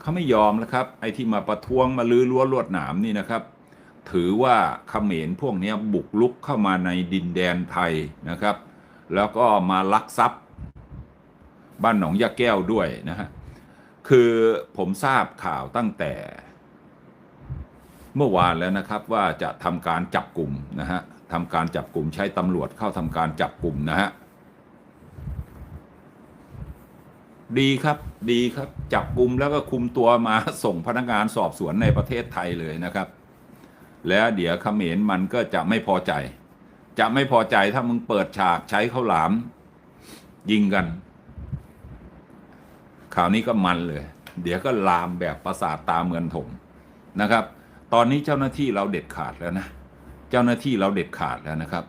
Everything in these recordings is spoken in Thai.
เขาไม่ยอมแล้วครับ ไอ้ที่มาประท้วงมาลื้อรั้วลวดหนามนี่นะครับ ถือว่าเขมรพวกนี้บุกลุกเข้ามาในดินแดนไทยนะครับ แล้วก็มาลักทรัพย์ บ้านหนองยาแก้วด้วยนะฮะคือผมทราบข่าวตั้งแต่ เมื่อวานแล้วนะครับว่าจะทำการจับกลุ่มนะฮะทำการจับกลุ่มใช้ตำรวจเข้าทำการจับกลุ่มนะฮะ ดีครับดีครับ จับกลุ่มแล้วก็คุมตัวมาส่งพนักงานสอบสวนในประเทศไทยเลยนะครับ แล้วเดี๋ยวเขมรมันก็จะไม่พอใจ จะไม่พอใจถ้ามึงเปิดฉากใช้ข้าวหลาม ยิงกันข่าวนี้ก็มันเลย เดี๋ยวก็ลามแบบประสาทตาเมือนถมนะครับ ตอนนี้เจ้าหน้าที่เราเด็ดขาดแล้วนะ เจ้าหน้าที่เราเด็ดขาดแล้วนะครับ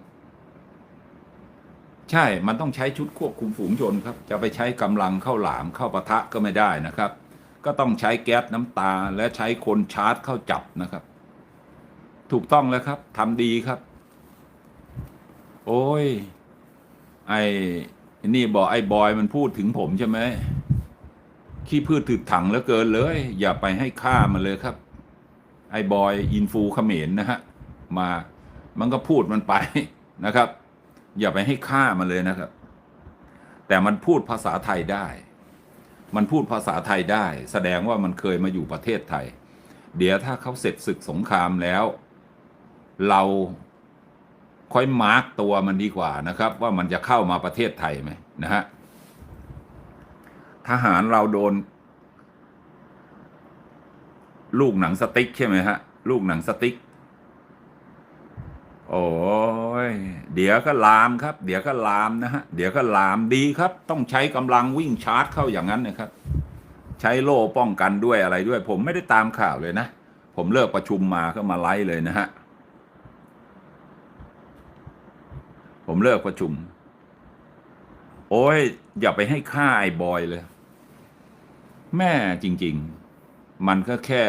ใช่ มันต้องใช้ชุดควบคุมฝูงชนครับ จะไปใช้กำลังเข้าหลามเข้าปะทะก็ไม่ได้นะครับ ก็ต้องใช้แก๊สน้ำตาและใช้คนชาร์จเข้าจับนะครับ ถูกต้องแล้วครับทำดีครับ โอ้ย ไอ้นี่บอกไอ้บอยมันพูดถึงผมใช่ไหมขี้พืชถึกถังแล้วเกินเลย อย่าไปให้ค่ามันเลยครับ ไอ้บอยอินฟูเขมรนะฮะมามันก็พูดมันไปนะครับ อย่าไปให้ค่ามันเลยนะครับ แต่มันพูดภาษาไทยได้ มันพูดภาษาไทยได้ แสดงว่ามันเคยมาอยู่ประเทศไทย เดี๋ยวถ้าเขาเสร็จศึกสงครามแล้ว เราค่อยมาร์กตัวมันดีกว่านะครับ ว่ามันจะเข้ามาประเทศไทยไหมนะฮะทหารเราโดน ลูกหนังสติ๊กใช่ไหมฮะ ลูกหนังสติ๊ก โอ้ยเดี๋ยวก็ลามครับ เดี๋ยวก็ลามนะฮะ เดี๋ยวก็ลามดีครับ ต้องใช้กำลังวิ่งชาร์จเข้าอย่างนั้นนะครับ ใช้โล่ป้องกันด้วยอะไรด้วย ผมไม่ได้ตามข่าวเลยนะ ผมเลิกประชุมมาก็มาไลฟ์เลยนะฮะ ผมเลิกประชุม โอ้ย อย่าไปให้ค่าไอ้บอยเลย แม่จริง ๆ มันก็แค่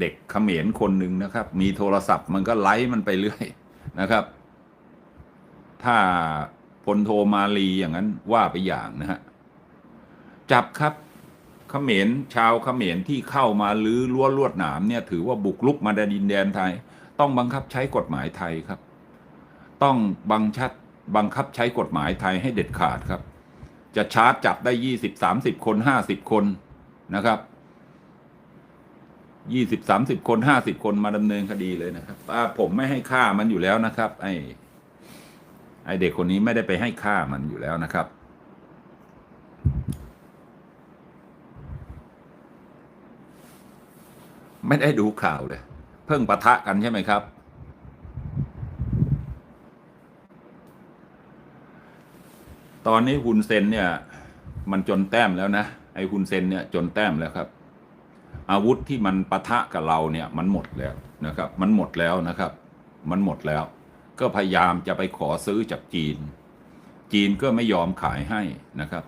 เด็กเขมรคนหนึ่งนะครับ มีโทรศัพท์มันก็ไลฟ์มันไปเรื่อย นะครับ ถ้าพลโทมาลีอย่างนั้นว่าไปอย่างนะฮะจับครับเขมรชาวเขมรที่เข้ามาลื้อรั้วลวดหนามเนี่ยถือว่าบุกรุกมาในดินแดนไทย ต้องบังคับใช้กฎหมายไทยครับ ต้องบังชัดบังคับใช้กฎหมายไทยให้เด็ดขาดครับ จะชาร์จจับได้ยี่สิบสามสิบคนห้าสิบคนนะครับ ยี่สิบสามสิบคนห้าสิบคนมาดำเนินคดีเลยนะครับผมไม่ให้ค่ามันอยู่แล้วนะครับ ไอ้ไอเด็กคนนี้ไม่ได้ไปให้ค่ามันอยู่แล้วนะครับ ไม่ได้ดูข่าวเลย เพิ่งปะทะกันใช่ไหมครับ ตอนนี้ฮุนเซนเนี่ย มันจนแต้มแล้วนะ ไอ้ฮุนเซนเนี่ยจนแต้มแล้วครับ อาวุธที่มันปะทะกับเราเนี่ยมันหมดแล้วนะครับ มันหมดแล้วนะครับ มันหมดแล้ว ก็พยายามจะไปขอซื้อจากจีน จีนก็ไม่ยอมขายให้นะครับ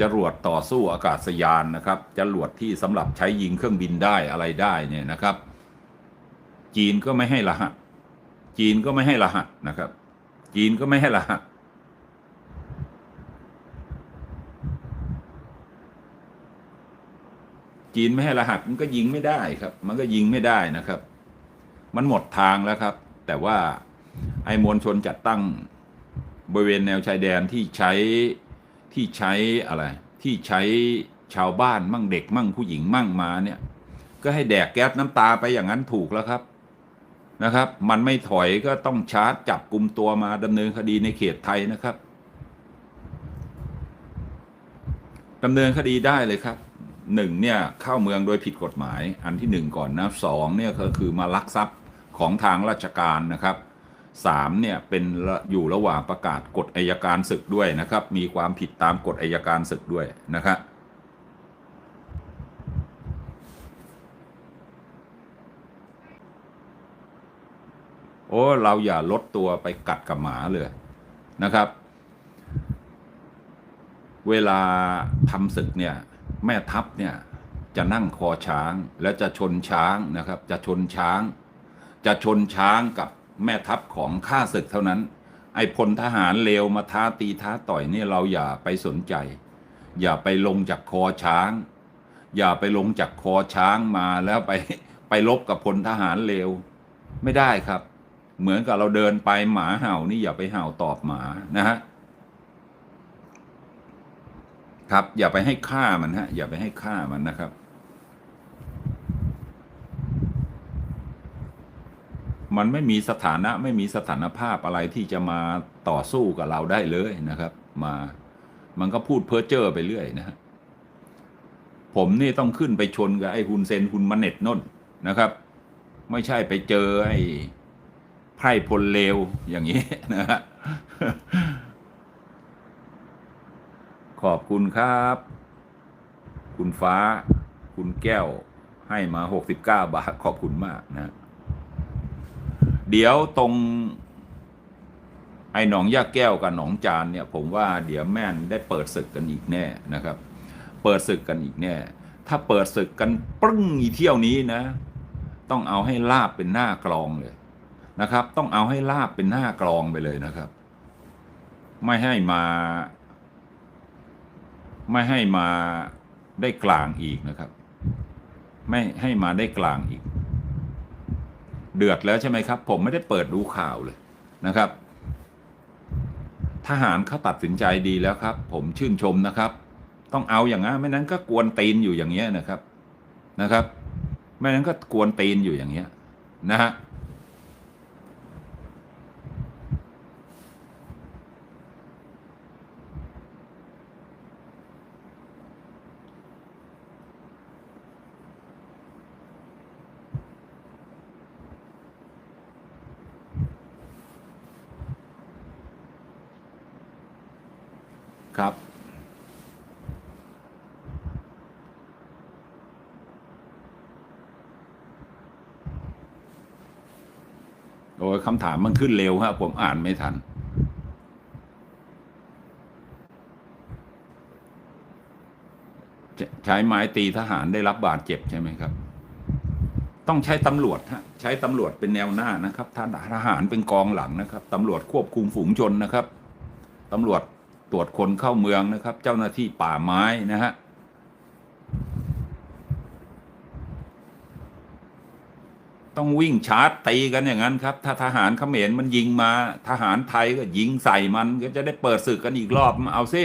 จรวดต่อสู้อากาศยานนะครับจรวดที่สำหรับใช้ยิงเครื่องบินได้อะไรได้เนี่ยนะครับ จีนก็ไม่ให้รหัส จีนก็ไม่ให้รหัสนะครับ จีนก็ไม่ให้รหัส จีนไม่ให้รหัสมันก็ยิงไม่ได้ครับ มันก็ยิงไม่ได้นะครับ มันหมดทางแล้วครับ แต่ว่าไอ้มวลชนจัดตั้งบริเวณแนวชายแดนที่ใช้ที่ใช้อะไร ที่ใช้ชาวบ้านมั่งเด็กมั่งผู้หญิงมั่งมาเนี่ย ก็ให้แดกแก๊สน้ำตาไปอย่างนั้นถูกแล้วครับนะครับ มันไม่ถอยก็ต้องชาร์จจับกลุ่มตัวมาดำเนินคดีในเขตไทยนะครับดำเนินคดีได้เลยครับ หนึ่งเนี่ยเข้าเมืองโดยผิดกฎหมาย อันที่หนึ่งก่อนนะสองเนี่ยก็คือมาลักทรัพย์ของทางราชการนะครับสามเนี่ยเป็นอยู่ระหว่างประกาศกฎอายการศึกด้วยนะครับ มีความผิดตามกฎอายการศึกด้วยนะครับโอ้เราอย่าลดตัวไปกัดกับหมาเลยนะครับ เวลาทำศึกเนี่ย แม่ทัพเนี่ยจะนั่งคอช้างและจะชนช้างนะครับ จะชนช้าง จะชนช้างกับแม่ทัพของข้าศึกเท่านั้น ไอ้พลทหารเลวมาท้าตีท้าต่อยเนี่ยเราอย่าไปสนใจ อย่าไปลงจากคอช้าง อย่าไปลงจากคอช้างมาแล้วไปไปลบกับพลทหารเลวไม่ได้ครับ เหมือนกับเราเดินไปหมาเห่านี่อย่าไปเห่าตอบหมานะฮะ ครับ อย่าไปให้ค่ามันฮะ อย่าไปให้ค่ามันนะครับ มันไม่มีสถานะไม่มีสถานภาพอะไรที่จะมาต่อสู้กับเราได้เลยนะครับ มา มันก็พูดเพ้อเจ้อไปเรื่อยนะฮะผมนี่ต้องขึ้นไปชนกับไอ้ฮุนเซนฮุนมาเน็ตนนนะครับ ไม่ใช่ไปเจอไอ้ไพร่พลเลวอย่างนี้นะฮะ ขอบคุณครับ คุณฟ้า คุณแก้ว ให้มาหกสิบเก้าบาท ขอบคุณมากนะ เดี๋ยวตรง ไอ้หนองยาแก้วกับหนองจานเนี่ย ผมว่าเดี๋ยวแม่นได้เปิดศึกกันอีกแน่นะครับ เปิดศึกกันอีกแน่ ถ้าเปิดศึกกันปรึ้งอีเที่ยวนี้นะ ต้องเอาให้ลาบเป็นหน้ากลองเลยนะครับ ต้องเอาให้ลาบเป็นหน้ากลองไปเลยนะครับ ไม่ให้มา ไม่ให้มาได้กลางอีกนะครับ ไม่ให้มาได้กลางอีก เดือดแล้วใช่ไหมครับ ผมไม่ได้เปิดดูข่าวเลยนะครับ ทหารเขาตัดสินใจดีแล้วครับ ผมชื่นชมนะครับ ต้องเอาอย่างนั้นไม่นั้นก็กวนตีนอยู่อย่างเงี้ยนะครับนะครับ ไม่นั้นก็กวนตีนอยู่อย่างเงี้ยนะฮะ ครับ โอ้ยคำถามมันขึ้นเร็วฮะผมอ่านไม่ทัน ใช้ไม้ตีทหารได้รับบาดเจ็บใช่ไหมครับ ต้องใช้ตำรวจฮะใช้ตำรวจเป็นแนวหน้านะครับท่านทหารเป็นกองหลังนะครับตำรวจควบคุมฝูงชนนะครับตำรวจตรวจคนเข้าเมืองนะครับ เจ้าหน้าที่ป่าไม้นะฮะ ต้องวิ่งชาร์จตีกันอย่างนั้นครับ ถ้าทหารเขมรมันยิงมา ทหารไทยก็ยิงใส่มันก็จะได้เปิดศึกกันอีกรอบมาเอาซิ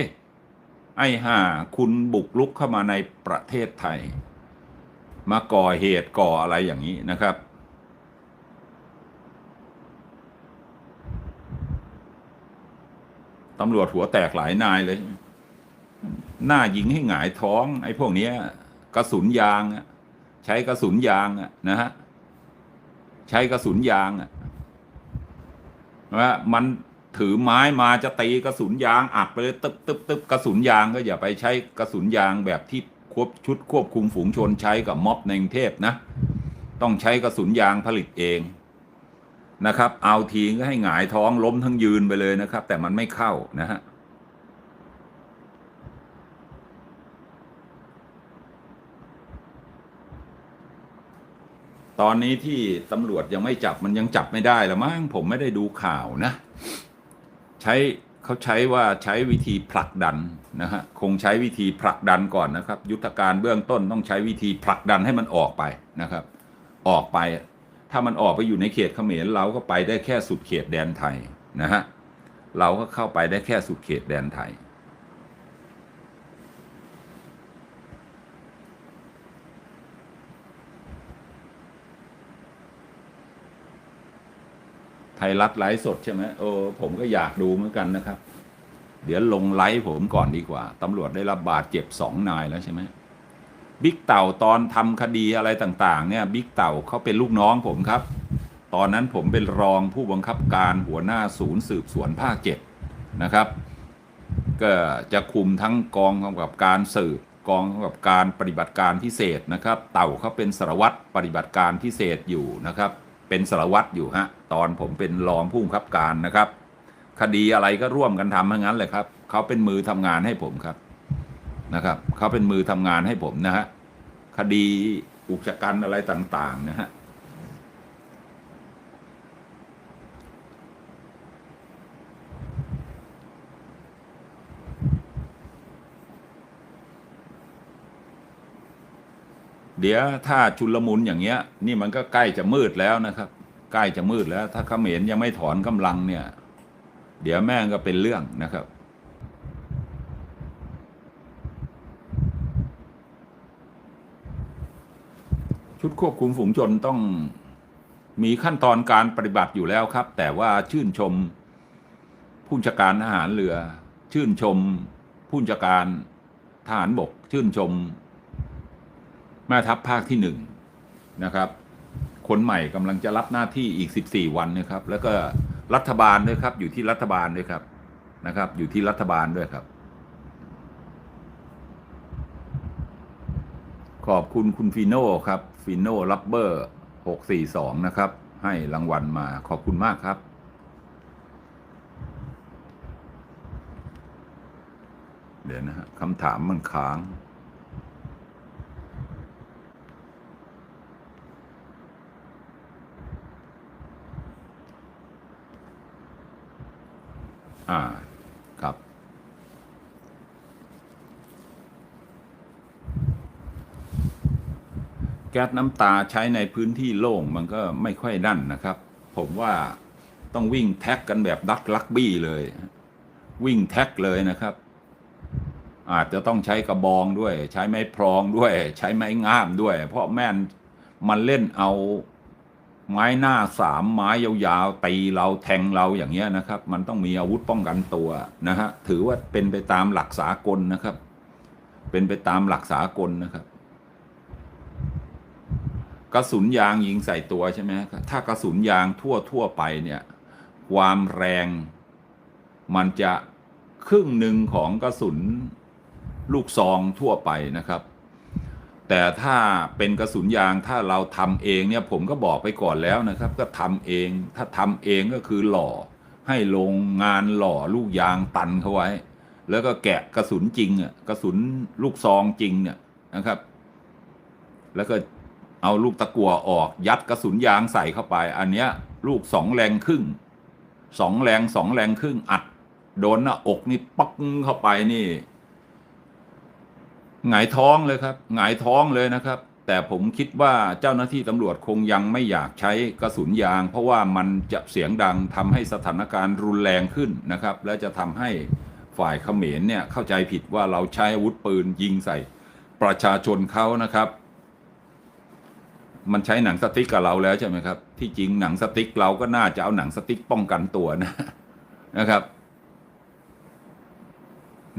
ไอ้ห่าคุณบุกลุกเข้ามาในประเทศไทย มาก่อเหตุก่ออะไรอย่างนี้นะครับ ตำรวจหัวแตกหลายนายเลย หน้ายิงให้หงายท้อง ไอ้พวกนี้กระสุนยาง ใช้กระสุนยางนะฮะ ใช้กระสุนยางอะว่ามันถือไม้มาจะตีกระสุนยางอัดไปเลยตึ๊บตึ๊บตึ๊บกระสุนยางก็อย่าไปใช้กระสุนยางแบบที่ควบชุดควบคุมฝูงชนใช้กับม็อบในกรุงเทพนะ ต้องใช้กระสุนยางผลิตเองนะครับ เอาทีก็ให้หงายท้องล้มทั้งยืนไปเลยนะครับ แต่มันไม่เข้านะฮะ ตอนนี้ที่ตำรวจยังไม่จับมันยังจับไม่ได้ละมั้งผมไม่ได้ดูข่าวนะ ใช้เขาใช้ว่าใช้วิธีผลักดันนะฮะคงใช้วิธีผลักดันก่อนนะครับ ยุทธการเบื้องต้นต้องใช้วิธีผลักดันให้มันออกไปนะครับ ออกไป ถ้ามันออกไปอยู่ในเขตเขมรเราก็ไปได้แค่สุดเขตแดนไทยนะฮะเราก็เข้าไปได้แค่สุดเขตแดนไทย ไท ยรัฐไลฟ์สดใช่ไหมโอ้ผมก็อยากดูเหมือนกันนะครับ เดี๋ยวลงไลฟ์ผมก่อนดีกว่าตำรวจได้รับบาดเจ็บสองนายแล้วใช่ไหมบิ๊กเต่าตอนทำคดีอะไรต่างๆ เนี่ยบิ๊กเต่าเขาเป็นลูกน้องผมครับ ตอนนั้นผมเป็นรองผู้บังคับการหัวหน้าศูนย์สืบสวนภาคเจ็ดนะครับ ก็จะคุมทั้งกองกำกับการสืบกองกำกับการปฏิบัติการพิเศษนะครับ เต่าเขาเป็นสารวัตรปฏิบัติการพิเศษอยู่นะครับ เป็นสารวัตรอยู่ฮะตอนผมเป็นรองผู้บังคับการนะครับ คดีอะไรก็ร่วมกันทำทั้งนั้นเลยครับเขาเป็นมือทำงานให้ผมครับนะครับเขาเป็นมือทำงานให้ผมนะฮะคดีอุกชะกันอะไรต่าง ๆ นะฮะ เดี๋ยวถ้าชุลมุนอย่างเงี้ย นี่มันก็ใกล้จะมืดแล้วนะครับ ใกล้จะมืดแล้ว ถ้าเขมรยังไม่ถอนกำลังเนี่ย เดี๋ยวแม่งก็เป็นเรื่องนะครับชุดควบคุมฝูงชนต้องมีขั้นตอนการปฏิบัติอยู่แล้วครับ แต่ว่าชื่นชมผู้จัดการทหารเรือ ชื่นชมผู้จัดการทหารบก ชื่นชม แม่ทัพภาคที่หนึ่งนะครับ คนใหม่กำลังจะรับหน้าที่อีก 14 วันนะครับ แล้วก็รัฐบาลด้วยครับ อยู่ที่รัฐบาลด้วยครับนะครับ อยู่ที่รัฐบาลด้วยครับ ขอบคุณคุณฟิโน่ครับฟิโน่ลับเบอร์หกสี่สองนะครับ ให้รางวัลมาขอบคุณมากครับเดี๋ยวนะฮะคำถามมันค้าง อ่า ครับ แก๊สน้ำตาใช้ในพื้นที่โล่งมันก็ไม่ค่อยนั่นนะครับ ผมว่าต้องวิ่งแท็กกันแบบดักลักบี้เลย วิ่งแท็กเลยนะครับ อาจจะต้องใช้กระบองด้วย ใช้ไม้พรองด้วย ใช้ไม้งามด้วย เพราะแม่นมันเล่นเอา ไม้หน้าสามไม้ยาวๆตีเราแทงเราอย่างเงี้ยนะครับ มันต้องมีอาวุธป้องกันตัวนะฮะถือว่าเป็นไปตามหลักสากลนะครับ เป็นไปตามหลักสากลนะครับกระสุนยางยิงใส่ตัวใช่ไหมถ้ากระสุนยางทั่วทั่วไปเนี่ย ความแรงมันจะครึ่งหนึ่งของกระสุนลูกซองทั่วไปนะครับ แต่ถ้าเป็นกระสุนยางถ้าเราทำเองเนี่ยผมก็บอกไปก่อนแล้วนะครับ ก็ทำเองถ้าทำเองก็คือหล่อ ให้โรงงานหล่อลูกยางตันเขาไว้ แล้วก็แกะกระสุนจริงอะกระสุนลูกซองจริงเนี่ยนะครับ แล้วก็เอาลูกตะกั่วออกยัดกระสุนยางใส่เข้าไป อันเนี้ย ลูกสองแรงครึ่งสองแรงสองแรงครึ่งอัดโดนหน้าอกนี่ปักเข้าไปนี่ หงายท้องเลยครับหงายท้องเลยนะครับ แต่ผมคิดว่าเจ้าหน้าที่ตำรวจคงยังไม่อยากใช้กระสุนยาง เพราะว่ามันจะเสียงดังทำให้สถานการณ์รุนแรงขึ้นนะครับ และจะทำให้ฝ่ายเขมรเนี่ยเข้าใจผิดว่าเราใช้อาวุธปืนยิงใส่ประชาชนเขานะครับ มันใช้หนังสติ๊กกับเราแล้วใช่ไหมครับ ที่จริงหนังสติ๊กเราก็น่าจะเอาหนังสติ๊กป้องกันตัวนะนะครับ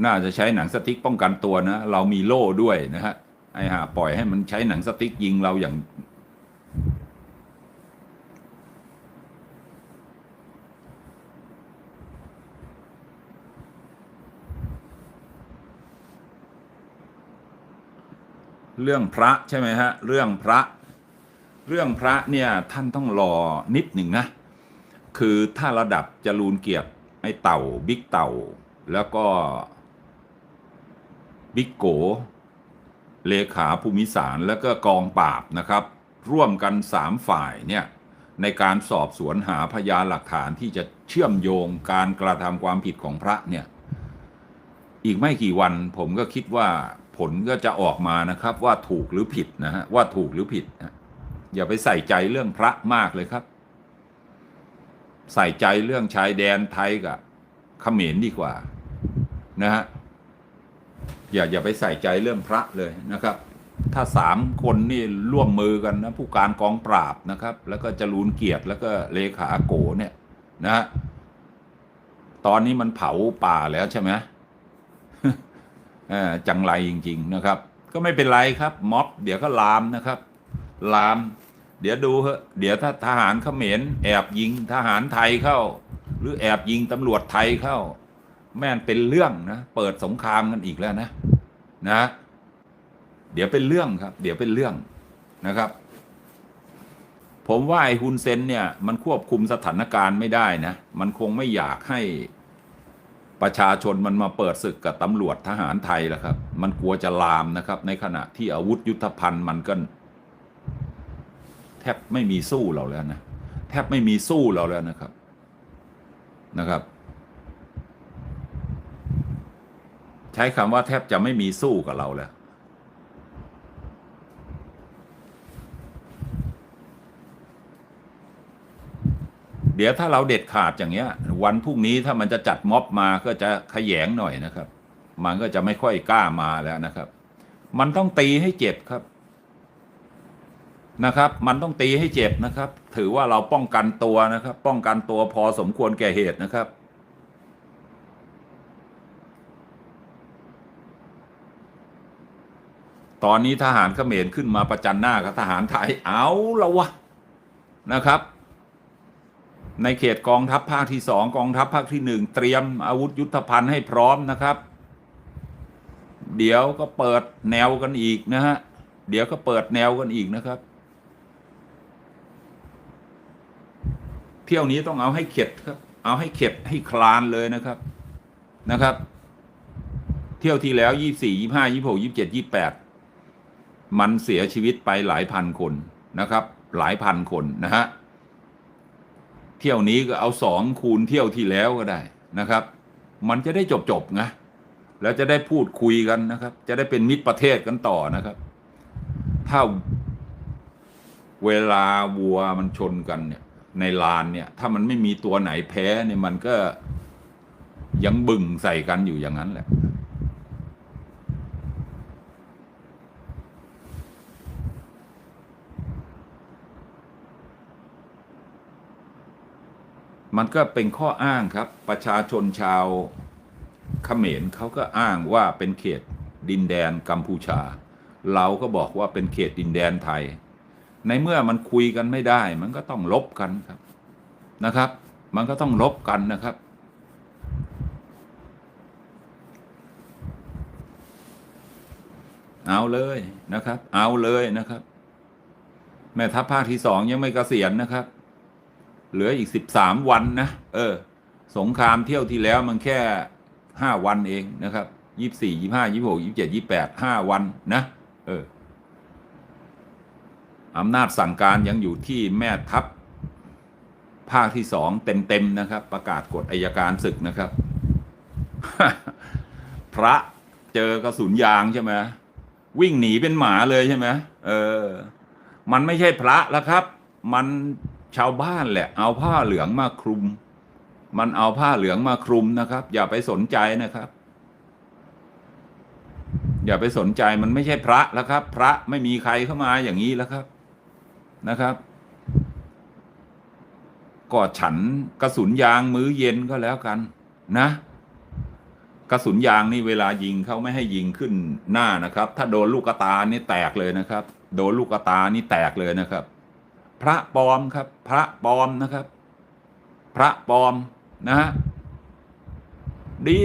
น่าจะใช้หนังสติ๊กป้องกันตัวนะ เรามีโล่ด้วยนะฮะไอ้ห่าปล่อยให้มันใช้หนังสติ๊กยิงเราอย่าง เรื่องพระใช่ไหมฮะ เรื่องพระ เรื่องพระเนี่ยท่านต้องรอนิดหนึ่งนะ คือถ้าระดับจรูนเกียรติไอ้เต่าบิ๊กเต่าแล้วก็ บิ๊กโก เลขาภูมิสารแล้วก็กองปราบนะครับ ร่วมกันสามฝ่ายเนี่ยในการสอบสวนหาพยานหลักฐานที่จะเชื่อมโยงการกระทำความผิดของพระเนี่ยอีกไม่กี่วันผมก็คิดว่าผลก็จะออกมานะครับว่าถูกหรือผิดนะฮะว่าถูกหรือผิดนะอย่าไปใส่ใจเรื่องพระมากเลยครับ ใส่ใจเรื่องชายแดนไทยกับเขมรดีกว่านะฮะ อย่าอย่าไปใส่ใจเรื่องพระเลยนะครับ ถ้าสามคนนี่ร่วมมือกันนะผู้การกองปราบนะครับ แล้วก็จรูนเกียรติแล้วก็เลขาโกเนี่ยนะตอนนี้มันเผาป่าแล้วใช่ไหมจังไรจริง ๆ นะครับ ก็ไม่เป็นไรครับ ม็อบเดี๋ยวก็ลามนะครับ ลาม เดี๋ยวดูเถอะเดี๋ยวถ้าทหารเขมรแอบยิงทหารไทยเข้า หรือแอบยิงตำรวจไทยเข้า แม่นเป็นเรื่องนะเปิดสงครามกันอีกแล้วนะนะ เดี๋ยวเป็นเรื่องครับ เดี๋ยวเป็นเรื่องนะครับ ผมว่าไอ้ฮุนเซนเนี่ย มันควบคุมสถานการณ์ไม่ได้นะ มันคงไม่อยากให้ประชาชนมันมาเปิดศึกกับตำรวจทหารไทยแล้วครับ มันกลัวจะลามนะครับ ในขณะที่อาวุธยุทธภัณฑ์มันก็แทบไม่มีสู้เราแล้วนะแทบไม่มีสู้เราแล้วนะครับนะครับ ใช้คำว่าแทบจะไม่มีสู้กับเราแล้ว เดี๋ยวถ้าเราเด็ดขาดอย่างเงี้ย วันพรุ่งนี้ถ้ามันจะจัดม็อบมาก็จะขยงหน่อยนะครับ มันก็จะไม่ค่อยกล้ามาแล้วนะครับ มันต้องตีให้เจ็บครับนะครับ มันต้องตีให้เจ็บนะครับ ถือว่าเราป้องกันตัวนะครับ ป้องกันตัวพอสมควรแก่เหตุนะครับ ตอนนี้ทหารเขมรขึ้นมาประจันหน้ากับทหารไทยเอาละวะนะครับ ในเขตกองทัพภาคที่สองกองทัพภาคที่หนึ่งเตรียมอาวุธยุทธภัณฑ์ให้พร้อมนะครับ เดี๋ยวก็เปิดแนวกันอีกนะฮะเดี๋ยวก็เปิดแนวกันอีกนะครับ เที่ยวนี้ต้องเอาให้เข็ดครับ เอาให้เข็ดให้คลานเลยนะครับนะครับ เที่ยวที่แล้วยี่สี่ยี่ห้ายี่หกยี่เจ็ดยี่แปด มันเสียชีวิตไปหลายพันคนนะครับ หลายพันคนนะฮะเที่ยวนี้ก็เอาสองคูณเที่ยวที่แล้วก็ได้นะครับ มันจะได้จบจบนะแล้วจะได้พูดคุยกันนะครับ จะได้เป็นมิตรประเทศกันต่อนะครับ ถ้าเวลาวัวมันชนกันเนี่ย ในลานเนี่ย ถ้ามันไม่มีตัวไหนแพ้เนี่ยมันก็ยังบึ่งใส่กันอยู่อย่างนั้นแหละ มันก็เป็นข้ออ้างครับ ประชาชนชาวเขมรเขาก็อ้างว่าเป็นเขตดินแดนกัมพูชา เราก็บอกว่าเป็นเขตดินแดนไทย ในเมื่อมันคุยกันไม่ได้ มันก็ต้องลบกันครับนะครับ มันก็ต้องลบกันนะครับ เอาเลยนะครับ เอาเลยนะครับ แม่ทัพภาคที่สองยังไม่เกษียณนะครับ เหลืออีกสิบสามวันนะเออ สงครามเที่ยวที่แล้วมันแค่ห้าวันเองนะครับยี่สี่ยี่ห้ายี่หกยี่เจ็ดยี่แปดห้าวันนะ เอออำนาจสั่งการยังอยู่ที่แม่ทัพ ภาคที่สองเต็มๆนะครับ ประกาศกฎอายการศึกนะครับ พระเจอกระสุนยางใช่ไหมวิ่งหนีเป็นหมาเลยใช่ไหมเออ มันไม่ใช่พระแล้วครับ มัน ชาวบ้านแหละ เอาผ้าเหลืองมาคลุม มันเอาผ้าเหลืองมาคลุมนะครับ อย่าไปสนใจนะครับ อย่าไปสนใจมันไม่ใช่พระแล้วครับ พระไม่มีใครเข้ามาอย่างนี้แล้วครับนะครับก็ฉันกระสุนยางมื้อเย็นก็แล้วกันนะ กระสุนยางนี่เวลายิงเขาไม่ให้ยิงขึ้นหน้านะครับ ถ้าโดนลูกตานี่แตกเลยนะครับ โดนลูกตานี่แตกเลยนะครับ พระปลอมครับ พระปลอมนะครับ พระปลอมนะฮะดี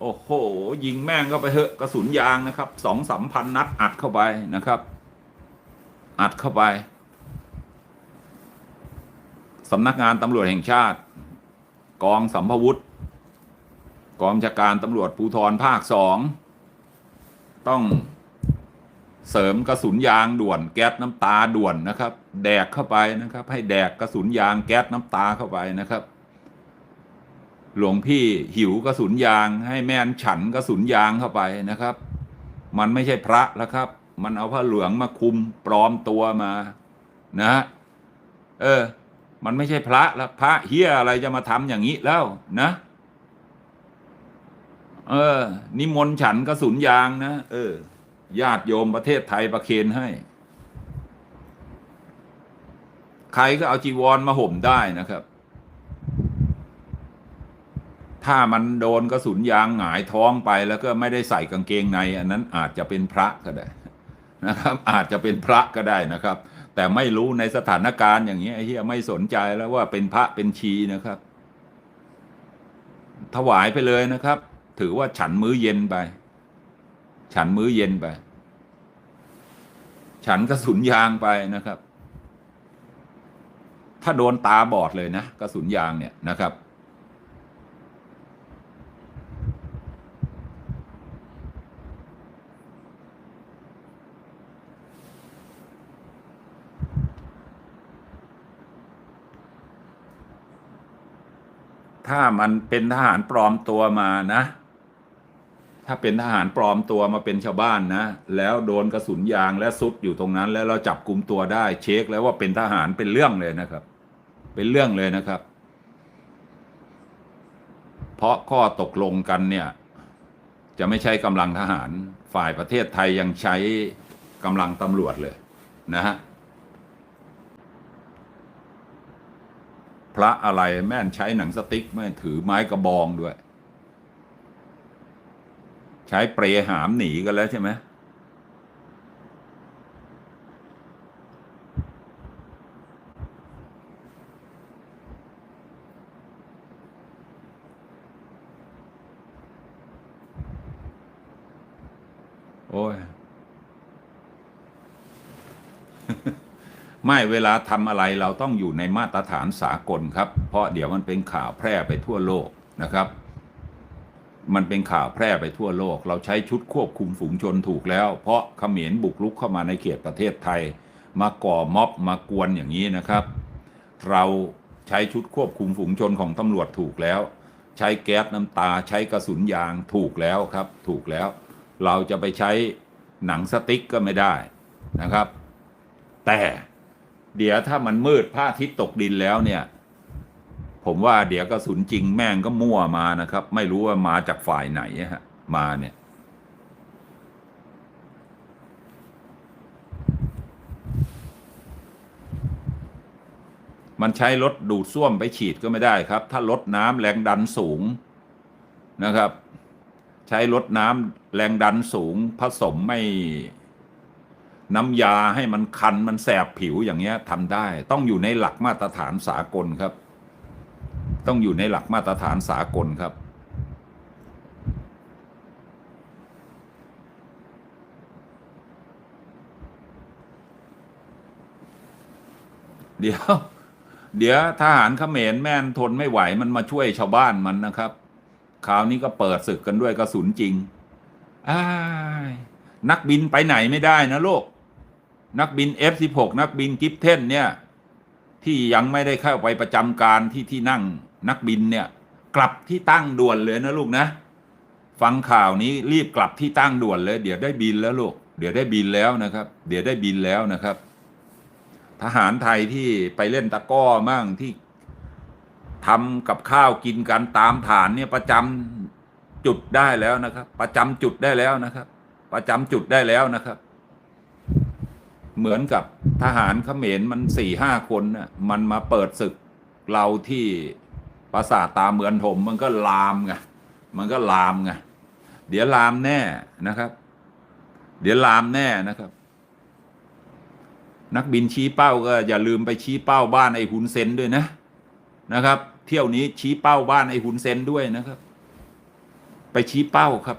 โอ้โห ยิงแม่งก็ไปเถอะกระสุนยางนะครับสองสามพันนัดอัดเข้าไปนะครับ อัดเข้าไปสำนักงานตำรวจแห่งชาติ กองสัมภวุธกองบัญชาการตำรวจภูธรภาคสองต้อง เสริมกระสุนยางด่วนแก๊สน้ำตาด่วนนะครับ แดกเข้าไปนะครับ ให้แดกกระสุนยางแก๊สน้ำตาเข้าไปนะครับ หลวงพี่หิวกระสุนยาง ให้แม่นฉันกระสุนยางเข้าไปนะครับ มันไม่ใช่พระแล้วครับ มันเอาผ้าเหลืองมาคุมปลอมตัวมานะฮะเออ มันไม่ใช่พระแล้วพระเฮียอะไรจะมาทำอย่างนี้แล้วนะเออ นิมนต์ฉันกระสุนยางนะ เออ ญาติโยมประเทศไทยประเคนให้ ใครก็เอาจีวรมาห่มได้นะครับ ถ้ามันโดนกระสุนยางหงายท้องไปแล้วก็ไม่ได้ใส่กางเกงใน อันนั้นอาจจะเป็นพระก็ได้นะครับ อาจจะเป็นพระก็ได้นะครับ แต่ไม่รู้ในสถานการณ์อย่างนี้ไอ้เหี้ยไม่สนใจแล้วว่าเป็นพระเป็นชีนะครับ ถวายไปเลยนะครับ ถือว่าฉันมื้อเย็นไป ฉันมื้อเย็นไป ฉันกระสุนยางไปนะครับ ถ้าโดนตาบอดเลยนะกระสุนยางเนี่ยนะครับ ถ้ามันเป็นทหารปลอมตัวมานะ ถ้าเป็นทหารปลอมตัวมาเป็นชาวบ้านนะ แล้วโดนกระสุนยางและซุดอยู่ตรงนั้น แล้วเราจับกลุ่มตัวได้ เช็คแล้วว่าเป็นทหารเป็นเรื่องเลยนะครับ เป็นเรื่องเลยนะครับ เพราะข้อตกลงกันเนี่ย จะไม่ใช้กำลังทหารฝ่ายประเทศไทยยังใช้กำลังตำรวจเลยนะฮะพระอะไรแม่นใช้หนังสติ๊กแม่นถือไม้กระบองด้วย ใช้เปรหามหนีกันแล้วใช่ไหมโอ้ย ไม่เวลาทำอะไรเราต้องอยู่ในมาตรฐานสากลครับ เพราะเดี๋ยวมันเป็นข่าวแพร่ไปทั่วโลกนะครับ มันเป็นข่าวแพร่ไปทั่วโลก เราใช้ชุดควบคุมฝูงชนถูกแล้ว เพราะเขมรบุกรุกเข้ามาในเขตประเทศไทย มาก่อม็อบมากวนอย่างนี้นะครับ เราใช้ชุดควบคุมฝูงชนของตำรวจถูกแล้ว ใช้แก๊สน้ำตาใช้กระสุนยางถูกแล้วครับ ถูกแล้ว เราจะไปใช้หนังสติ๊กก็ไม่ได้นะครับ แต่เดี๋ยวถ้ามันมืดพระอาทิตย์ตกดินแล้วเนี่ย ผมว่าเดี๋ยวกระสุนจริงแม่งก็มั่วมานะครับ ไม่รู้ว่ามาจากฝ่ายไหนฮะ มาเนี่ย มันใช้รถดูดซ่วมไปฉีดก็ไม่ได้ครับ ถ้ารถน้ำแรงดันสูงนะครับ ใช้รถน้ำแรงดันสูงผสมไม่น้ำยาให้มันคันมันแสบผิวอย่างเงี้ยทำได้ ต้องอยู่ในหลักมาตรฐานสากลครับ ต้องอยู่ในหลักมาตรฐานสากลครับ เดี๋ยว เดี๋ยวทหารเขมรแม่นทนไม่ไหวมันมาช่วยชาวบ้านมันนะครับ คราวนี้ก็เปิดศึกกันด้วยกระสุนจริงนักบินไปไหนไม่ได้นะโลกนักบิน F16 นักบินกิฟเทนเนี่ย ที่ยังไม่ได้เข้าไปประจำการที่ที่นั่ง นักบินเนี่ยกลับที่ตั้งด่วนเลยนะลูกนะ ฟังข่าวนี้รีบกลับที่ตั้งด่วนเลย เดี๋ยวได้บินแล้วลูกเดี๋ยวได้บินแล้วนะครับ เดี๋ยวได้บินแล้วนะครับ ทหารไทยที่ไปเล่นตะก้อมั่งที่ทำกับข้าวกินกันตามฐานเนี่ยประจำจุดได้แล้วนะครับ ประจำจุดได้แล้วนะครับ ประจำจุดได้แล้วนะครับ เหมือนกับทหารเขมรมันสี่ห้าคนน่ะมันมาเปิดศึกเราที่ ปราสาทตาเหมือนถมมันก็ลามไงมันก็ลามไงเดี๋ยวลามแน่นะครับ เดี๋ยวลามแน่นะครับ นักบินชี้เป้าก็อย่าลืมไปชี้เป้าบ้านไอ้หุนเซนด้วยนะนะครับ เที่ยวนี้ชี้เป้าบ้านไอ้หุนเซนด้วยนะครับ ไปชี้เป้าครับ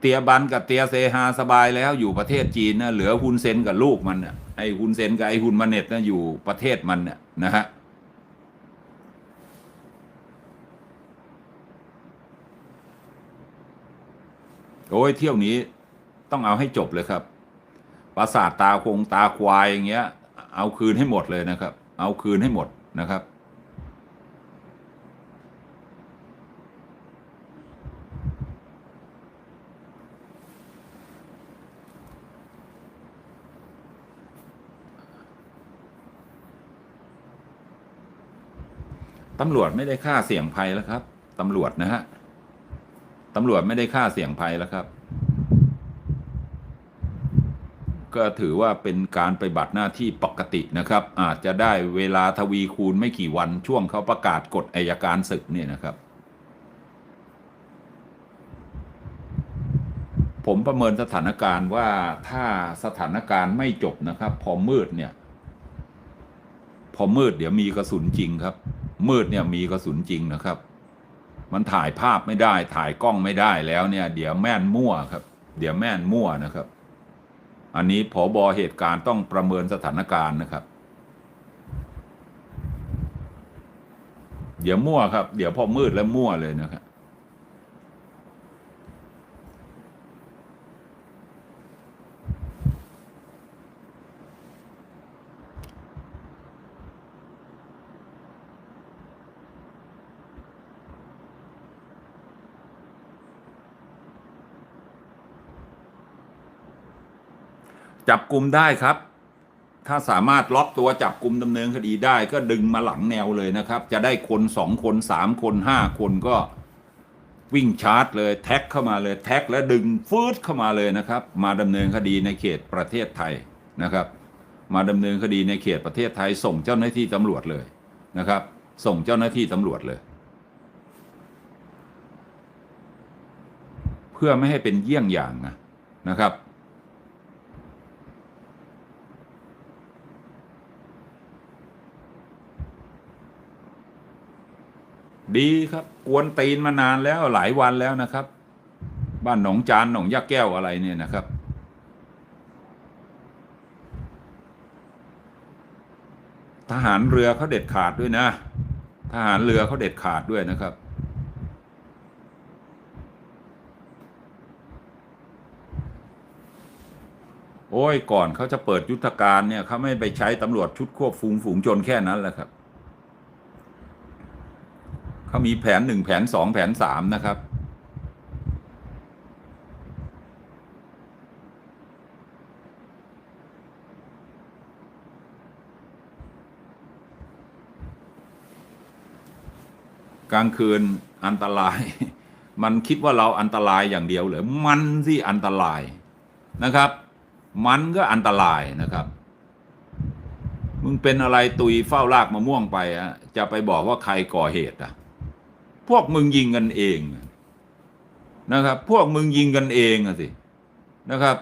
เตียบันกับเตียเซฮาสบายแล้วอยู่ประเทศจีนนะเหลือฮุนเซนกับลูกมันน่ะไอ้ฮุนเซนกับไอ้ฮุนมาเน็ตนะอยู่ประเทศมันน่ะนะฮะโอ้ยเที่ยวนี้ต้องเอาให้จบเลยครับ ปราสาทตาคงตาควายอย่างเงี้ย เอาคืนให้หมดเลยนะครับ เอาคืนให้หมดนะครับ ตำรวจไม่ได้ฆ่าเสี่ยงภัยแล้วครับตำรวจนะฮะตำรวจไม่ได้ฆ่าเสี่ยงภัยแล้วครับ ก็ถือว่าเป็นการไปบัติหน้าที่ปกตินะครับ อาจจะได้เวลาทวีคูณไม่กี่วันช่วงเขาประกาศกฎอายการศึกเนี่ยนะครับ ผมประเมินสถานการณ์ว่าถ้าสถานการณ์ไม่จบนะครับ พอมืดเนี่ย พอมืดเดี๋ยวมีกระสุนจริงครับ มืดเนี่ยมีกระสุนจริงนะครับ มันถ่ายภาพไม่ได้ถ่ายกล้องไม่ได้แล้วเนี่ย เดี๋ยวแม่นมั่วครับ เดี๋ยวแม่นมั่วนะครับ อันนี้ผอบอเหตุการณ์ต้องประเมินสถานการณ์นะครับ เดี๋ยวมั่วครับ เดี๋ยวพอมืดแล้วมั่วเลยนะครับ จับกลุ่มได้ครับ ถ้าสามารถล็อกตัวจับกลุ่มดำเนินคดีได้ ก็ดึงมาหลังแนวเลยนะครับ จะได้คนสองคนสามคนห้าคนก็วิ่งชาร์จเลยแท็กเข้ามาเลยแท็กแล้วดึงฟืดเข้ามาเลยนะครับ มาดำเนินคดีในเขตประเทศไทยนะครับ มาดำเนินคดีในเขตประเทศไทย ส่งเจ้าหน้าที่ตำรวจเลยนะครับ ส่งเจ้าหน้าที่ตำรวจเลย เพื่อไม่ให้เป็นเยี่ยงอย่างนะนะครับ ดีครับ กวนตีนมานานแล้วหลายวันแล้วนะครับ บ้านหนองจานหนองยาแก้วอะไรเนี่ยนะครับ ทหารเรือเขาเด็ดขาดด้วยนะ ทหารเรือเขาเด็ดขาดด้วยนะครับโอ้ยก่อนเขาจะเปิดยุทธการเนี่ยเขาไม่ไปใช้ตำรวจชุดควบคุมฝูงชนแค่นั้นแหละครับ เขามีแผนหนึ่งแผนสองแผนสามนะครับ กลางคืนอันตราย มันคิดว่าเราอันตรายอย่างเดียวเหรอมันสิอันตรายนะครับ มันก็อันตรายนะครับมึงเป็นอะไรตุยเฝ้าลากมะม่วงไปอะจะไปบอกว่าใครก่อเหตุอะ พวกมึงยิงกันเองนะครับ พวกมึงยิงกันเองอะสินะครับ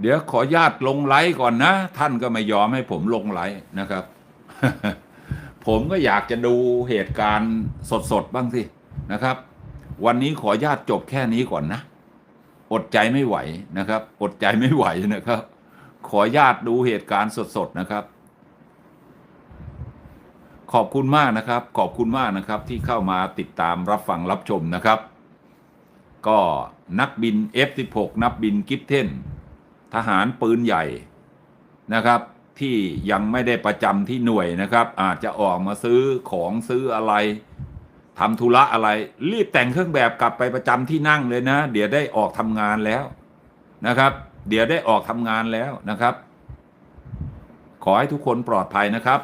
เดี๋ยวขอญาตลงไลฟ์ก่อนนะ ท่านก็ไม่ยอมให้ผมลงไลฟ์นะครับ ผมก็อยากจะดูเหตุการณ์สดๆบ้างสินะครับ วันนี้ขอญาตจบแค่นี้ก่อนนะ อดใจไม่ไหวนะครับ อดใจไม่ไหวนะครับ ขอญาตดูเหตุการณ์สดๆนะครับ ขอบคุณมากนะครับ ขอบคุณมากนะครับ ที่เข้ามาติดตามรับฟังรับชมนะครับ ก็นักบิน F16 นักบินกิฟเทน ทหารปืนใหญ่นะครับที่ยังไม่ได้ประจำที่หน่วยนะครับ อาจจะออกมาซื้อของซื้ออะไรทำธุระอะไร รีบแต่งเครื่องแบบกลับไปประจำที่นั่งเลยนะ เดี๋ยวได้ออกทำงานแล้วนะครับ เดี๋ยวได้ออกทำงานแล้วนะครับ ขอให้ทุกคนปลอดภัยนะครับ